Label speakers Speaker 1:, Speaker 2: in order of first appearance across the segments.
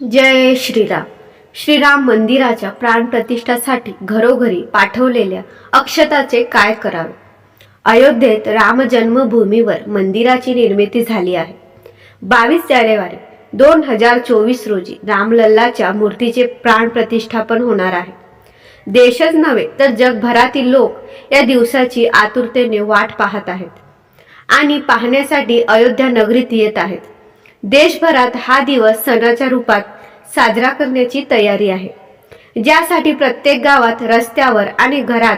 Speaker 1: जय श्रीराम. श्रीराम मंदिराच्या प्राणप्रतिष्ठासाठी घरोघरी पाठवलेल्या अक्षताचे काय करावे? अयोध्येत राम जन्मभूमीवर मंदिराची निर्मिती झाली आहे. बावीस जानेवारी दोन हजार चोवीस रोजी रामलल्लाच्या मूर्तीचे प्राणप्रतिष्ठापन होणार आहे. देशच नव्हे तर जगभरातील लोक या दिवसाची आतुरतेने वाट पाहत आहेत. आणि पाहण्यासाठी अयोध्या नगरीत येत आहेत. देशभरात हा दिवस सणाच्या रूपात साजरा करण्याची तयारी आहे. ज्यासाठी प्रत्येक गावात रस्त्यावर आणि घरात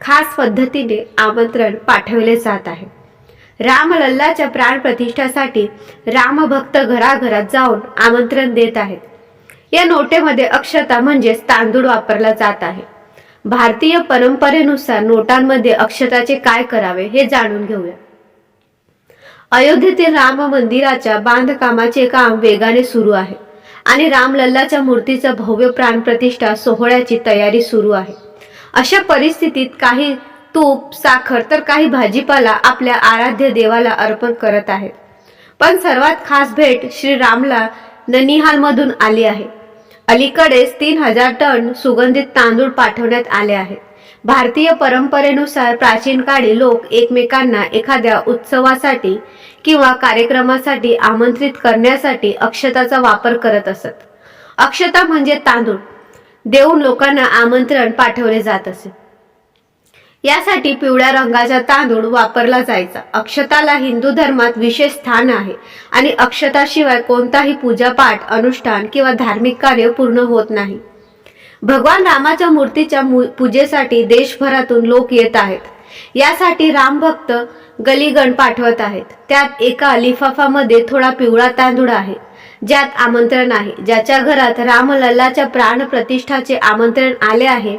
Speaker 1: खास पद्धतीने आमंत्रण पाठवले जात आहे. रामलल्लाच्या प्राणप्रतिष्ठासाठी रामभक्त घराघरात जाऊन आमंत्रण देत आहेत. या नोटेमध्ये अक्षता म्हणजेच तांदूळ वापरला जात आहे. भारतीय परंपरेनुसार नोटांमध्ये अक्षताचे काय करावे हे जाणून घेऊया. अयोध्येतील राम मंदिराच्या बांधकामाचे काम वेगाने सुरू आहे आणि रामलल्लाच्या मूर्तीचा भव्य प्राणप्रतिष्ठा सोहळ्याची तयारी सुरू आहे. अशा परिस्थितीत काही तूप साखर तर काही भाजीपाला आपल्या आराध्य देवाला अर्पण करत आहेत. पण सर्वात खास भेट श्री रामला ननिहालमधून आली आहे. अलीकडेच तीन हजार टन सुगंधित तांदूळ पाठवण्यात आले आहेत. भारतीय परंपरेनुसार प्राचीन काळी लोक एकमेकांना एखाद्या उत्सवासाठी किंवा कार्यक्रमासाठी आमंत्रित करण्यासाठी अक्षताचा वापर करत असत. अक्षता म्हणजे तांदूळ. देऊन लोकांना आमंत्रण पाठवले जात असे. यासाठी पिवळ्या रंगाचा तांदूळ वापरला जायचा. अक्षताला हिंदू धर्मात विशेष स्थान आहे आणि अक्षताशिवाय कोणताही पूजापाठ अनुष्ठान किंवा धार्मिक कार्य पूर्ण होत नाही. भगवान रामाच्या मूर्तीच्या पूजेसाठी देशभरातून लोक येत आहेत. यासाठी रामभक्त गलीगण पाठवत आहेत. त्यात एका लिफाफामध्ये थोडा पिवळा तांदूळ आहे ज्यात आमंत्रण आहे. ज्याच्या घरात रामलल्लाच्या प्राण प्रतिष्ठाचे आमंत्रण आले आहे.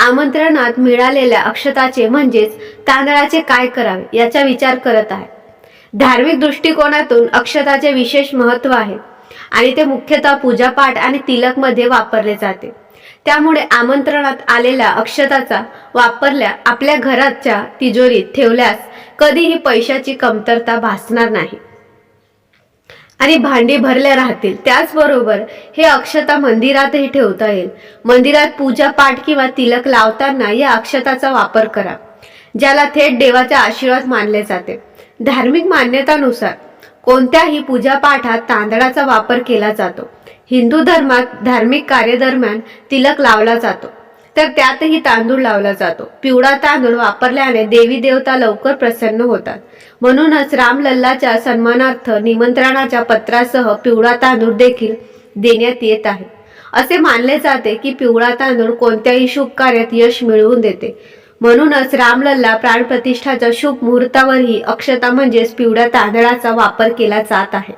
Speaker 1: आमंत्रणात मिळालेल्या अक्षताचे म्हणजेच तांदळाचे काय करावे याचा विचार करत आहे. धार्मिक दृष्टिकोनातून अक्षताचे विशेष महत्त्व आहे आणि ते मुख्यतः पूजापाठ आणि तिलकमध्ये वापरले जाते. त्यामुळे आमंत्रणात आलेल्या अक्षताचा वापरल्या आपल्या घराच्या तिजोरीत ठेवल्यास कधीही पैशाची कमतरता भासणार नाही. आणि भांडी भरल्या राहतील. त्याचबरोबर हे अक्षता मंदिरातही ठेवता येईल. मंदिरात पूजा पाठ किंवा तिलक लावताना या अक्षताचा वापर करा ज्याला थेट देवाचा आशीर्वाद मानले जाते. धार्मिक मान्यतानुसार कोणत्याही पूजापाठात तांदळाचा वापर केला जातो. हिंदू धर्मात धार्मिक कार्यादरम्यान तिलक लावला जातो. तर त्यातही तांदूळ लावला जातो. पिवळा तांदूळ वापरल्याने देवी देवता लवकर प्रसन्न होतात. म्हणूनच रामलल्लाच्या सन्मानार्थ निमंत्रणाच्या पत्रासह पिवळा तांदूळ देखील देण्यात येत आहे. असे मानले जाते की पिवळा तांदूळ कोणत्याही शुभ कार्यात यश मिळवून देते. म्हणूनच रामलल्ला प्राणप्रतिष्ठाच्या शुभ मुहूर्तावरही अक्षता म्हणजेच पिवळ्या तांदळाचा वापर केला जात आहे.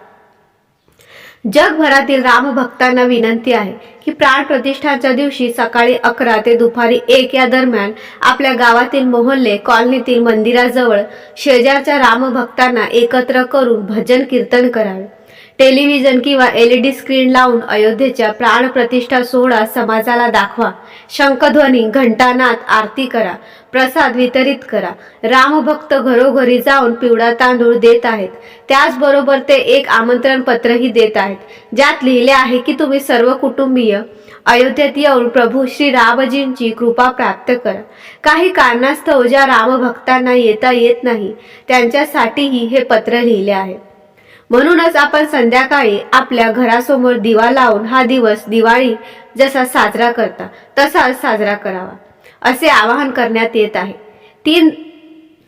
Speaker 1: जगभरातील रामभक्तांना विनंती आहे की प्राण प्रतिष्ठाच्या दिवशी सकाळी अकरा ते दुपारी एक या दरम्यान आपल्या गावातील मोहल्ले कॉलनीतील मंदिराजवळ शेजारच्या रामभक्तांना एकत्र करून भजन कीर्तन करावे. टेलिव्हिजन किंवा एल ई डी स्क्रीन लावून अयोध्येच्या प्राणप्रतिष्ठा सोहळा समाजाला दाखवा. शंखध्वनी घंटानाथ आरती करा. प्रसाद वितरित करा. रामभक्त घरोघरी जाऊन पिवळा तांदूळ देत आहेत. त्याचबरोबर ते एक आमंत्रण पत्रही देत आहेत. ज्यात लिहिले आहे की तुम्ही सर्व कुटुंबीय अयोध्येत येऊन प्रभू श्री रामजींची कृपा प्राप्त करा. काही कारणास्तव ज्या रामभक्तांना येता येत नाही त्यांच्यासाठीही हे पत्र लिहिले आहे. म्हणूनच आपण संध्याकाळी आपल्या घरासमोर दिवा लावून हा दिवस दिवाळी जसा साजरा करता तसाच साजरा करावा. असे आवाहन करण्यात येत आहे. तीन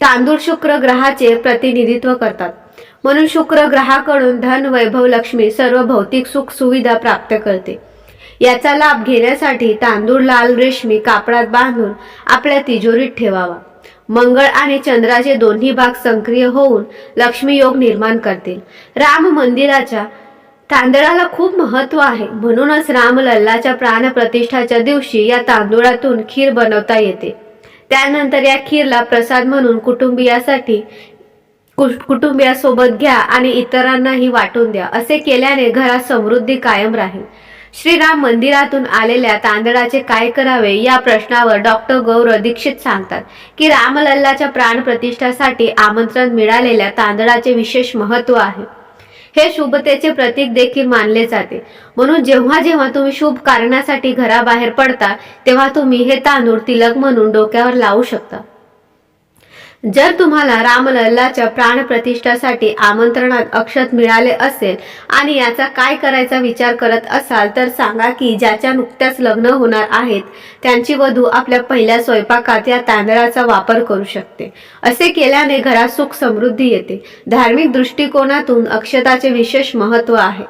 Speaker 1: तांदूळ शुक्र ग्रहाचे प्रतिनिधित्व करतात. म्हणून शुक्र ग्रहाकडून धन वैभव लक्ष्मी सर्व भौतिक सुख सुविधा प्राप्त करते. याचा लाभ घेण्यासाठी तांदूळ लाल रेशमी कापडात बांधून आपल्या तिजोरीत ठेवावा. मंगळ आणि चंद्राचे दोन्ही भाग सक्रिय होऊन लक्ष्मी योग निर्माण करतील. राम मंदिराच्या तांदळाला खूप महत्त्व आहे. म्हणूनच रामलल्लाच्या प्राणप्रतिष्ठाच्या दिवशी या तांदूळातून खीर बनवता येते. त्यानंतर या खीरला प्रसाद म्हणून कुटुंबियासाठी कुटुंबियासोबत घ्या आणि इतरांनाही वाटून द्या. असे केल्याने घरात समृद्धी कायम राहील. श्रीराम मंदिरातून आलेल्या तांदळाचे काय करावे या प्रश्नावर डॉक्टर गौरव दीक्षित सांगतात की रामलल्लाच्या प्राणप्रतिष्ठासाठी आमंत्रण मिळालेल्या तांदळाचे विशेष महत्त्व आहे. हे शुभतेचे प्रतीक देखील मानले जाते. म्हणून जेव्हा जेव्हा तुम्ही शुभ कारणासाठी घराबाहेर पडता तेव्हा तुम्ही हे तांदूळ तिलक म्हणून डोक्यावर लावू शकता. जर तुम्हाला रामलल्लाच्या प्राणप्रतिष्ठासाठी आमंत्रणात अक्षत मिळाले असेल आणि याचा काय करायचा विचार करत असाल तर सांगा की ज्याच्या नुकत्याच लग्न होणार आहेत त्यांची वधू आपल्या पहिल्या स्वयंपाकात या तांदळाचा वापर करू शकते. असे केल्याने घरात सुख समृद्धी येते. धार्मिक दृष्टिकोनातून अक्षताचे विशेष महत्त्व आहे.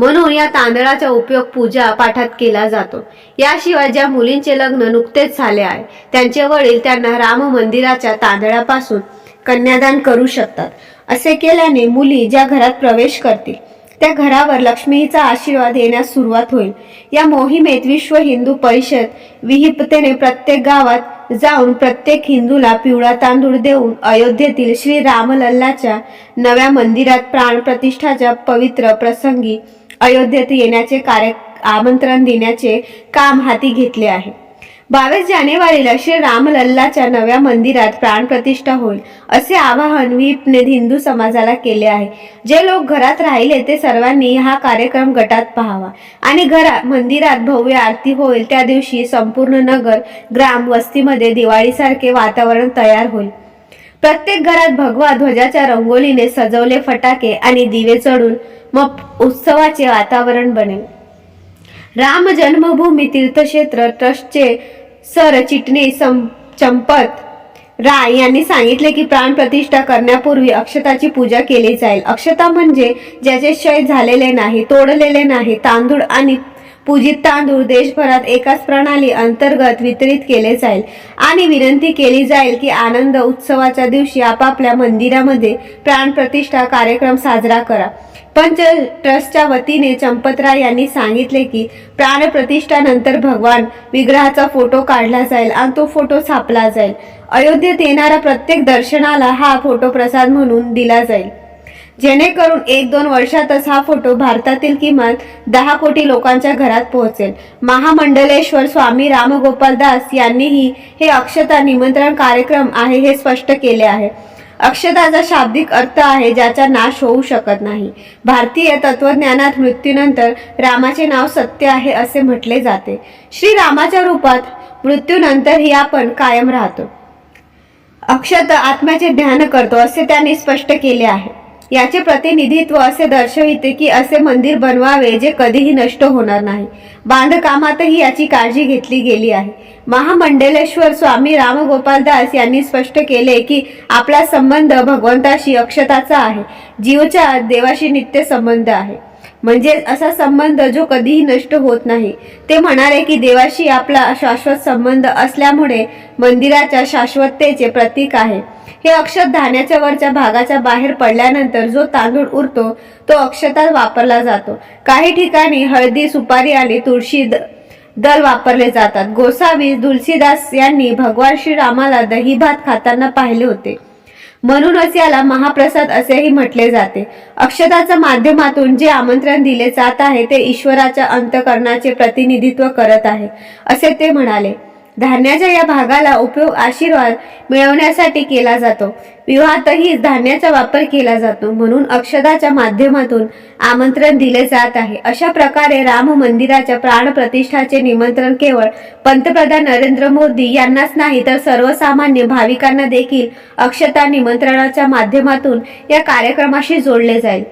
Speaker 1: म्हणून या तांदळाचा उपयोग पूजा पाठात केला जातो. याशिवाय ज्या मुलींचे लग्न नुकतेच झाले आहे त्यांचे वडील त्यांना राम मंदिराच्या तांदळापासून कन्यादान करू शकतात. असे केल्याने मुली ज्या घरात प्रवेश करतील त्या घरावर लक्ष्मीचा आशीर्वाद येण्यास सुरुवात होईल. या मोहिमेत विश्व हिंदू परिषद विहिपतेने प्रत्येक गावात जाऊन प्रत्येक हिंदूला पिवळा तांदूळ देऊन अयोध्येतील श्री रामलल्लाच्या नव्या मंदिरात प्राणप्रतिष्ठाच्या पवित्र प्रसंगी अयोध्येत येण्याचे कार्य आमंत्रण देण्याचे काम हाती घेतले आहे. बावीस जानेवारीला श्री रामलल्लाच्या नव्या मंदिरात प्राणप्रतिष्ठा होईल असे आवाहन विपने हिंदू समाजाला केले आहे. जे लोक घरात राहिले ते सर्वांनी हा कार्यक्रम गटात पाहावा. आणि घरात मंदिरात भव्य आरती होईल त्या दिवशी संपूर्ण नगर ग्राम वस्तीमध्ये दिवाळीसारखे वातावरण तयार होईल. प्रत्येक घरात भगवा ध्वजाच्या रंगोलीने सजवले फटाके आणि दिवे चढून मग उत्सवाचे वातावरण बनेल. राम जन्मभूमी तीर्थक्षेत्र ट्रस्टचे सरचिटणीस सं- चंपत राय यांनी सांगितले की प्राणप्रतिष्ठा करण्यापूर्वी अक्षताची पूजा केली जाईल. अक्षता म्हणजे ज्याचे क्षय झालेले नाही तोडलेले नाही तांदूळ आणि पूजित तांदूळ देशभरात एकाच प्रणाली अंतर्गत वितरित केले जाईल. आणि विनंती केली जाईल की आनंद उत्सवाच्या दिवशी आपापल्या मंदिरामध्ये प्राणप्रतिष्ठा कार्यक्रम साजरा करा. पंच ट्रस्टच्या वतीने चंपतराय यांनी सांगितले की प्राणप्रतिष्ठानंतर भगवान विग्रहाचा फोटो काढला जाईल आणि तो फोटो छापला जाईल. अयोध्येत येणारा प्रत्येक दर्शनाला हा फोटो प्रसाद म्हणून दिला जाईल. जेणेकरून एक दोन वर्षातच हा फोटो भारतातील किमान दहा कोटी लोकांच्या घरात पोहोचेल. महामंडलेश्वर स्वामी रामगोपाल दास यांनीही हे अक्षता निमंत्रण कार्यक्रम आहे हे स्पष्ट केले आहे. अक्षताचा शाब्दिक अर्थ आहे ज्याचा नाश होऊ शकत नाही. भारतीय तत्वज्ञानात मृत्यूनंतर रामाचे नाव सत्य आहे असे म्हटले जाते. श्री रामाच्या रूपात मृत्यूनंतरही आपण कायम राहतो. अक्षत आत्म्याचे ध्यान करतो असे त्यांनी स्पष्ट केले आहे. याचे प्रतिनिधित्व असे दर्शविते की असे मंदिर बनवावे जे कधीही नष्ट होणार नाही. बांधकामातही याची काळजी घेतली गेली आहे. महामंडलेश्वर स्वामी रामगोपाल दास यांनी स्पष्ट केले की आपला संबंध भगवंताशी अक्षताचा आहे. जीवच्या देवाशी नित्य संबंध आहे. म्हणजे असा संबंध जो कधीही नष्ट होत नाही. ते म्हणाले की देवाशी आपला शाश्वत संबंध असल्यामुळे मंदिराच्या शाश्वततेचे प्रतीक आहे. हे अक्षत धान्याच्या वरच्या भागाच्या बाहेर पडल्यानंतर जो तांदूळ उरतो तो अक्षतात वापरला जातो. काही ठिकाणी हळदी सुपारी आणि तुळशी द- दल वापरले जातात. गोसावी तुलसीदास यांनी भगवान श्रीरामाला दही भात खाताना पाहिले होते. म्हणूनच याला महाप्रसाद असेही म्हटले जाते. अक्षताच्या माध्यमातून जे आमंत्रण दिले जात आहे ते ईश्वराच्या अंतकरणाचे प्रतिनिधित्व करत आहे असे ते म्हणाले. धान्याच्या या भागाला उपयोग आशीर्वाद मिळवण्यासाठी केला जातो. विवाहातही धान्याचा वापर केला जातो म्हणून अक्षदाच्या माध्यमातून आमंत्रण दिले जात आहे. अशा प्रकारे राम मंदिराच्या प्राणप्रतिष्ठाचे निमंत्रण केवळ पंतप्रधान नरेंद्र मोदी यांनाच नाही तर सर्वसामान्य भाविकांना देखील अक्षता निमंत्रणाच्या माध्यमातून या कार्यक्रमाशी जोडले जाईल.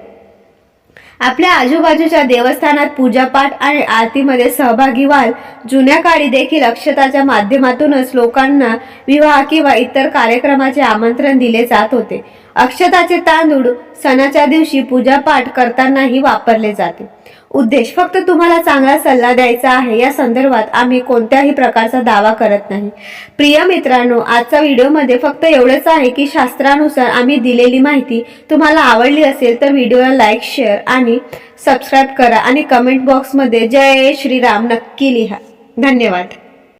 Speaker 1: आपल्या आजूबाजूच्या देवस्थानात पूजापाठ आणि आरतीमध्ये सहभागी व्हाल जुन्या काळी देखील अक्षताच्या माध्यमातूनच लोकांना विवाह किंवा इतर कार्यक्रमाचे आमंत्रण दिले जात होते. अक्षताचे तांदूळ सणाच्या दिवशी पूजापाठ करतानाही वापरले जाते. उद्देश फक्त तुम्हाला चांगला सल्ला द्यायचा आहे. या संदर्भात आम्ही कोणत्याही प्रकारचा दावा करत नाही. प्रिय मित्रांनो आजचा व्हिडिओमध्ये फक्त एवढंच आहे की शास्त्रानुसार आम्ही दिलेली माहिती तुम्हाला आवडली असेल तर व्हिडिओला लाईक शेअर आणि सबस्क्राईब करा आणि कमेंट बॉक्समध्ये जय श्रीराम नक्की लिहा. धन्यवाद.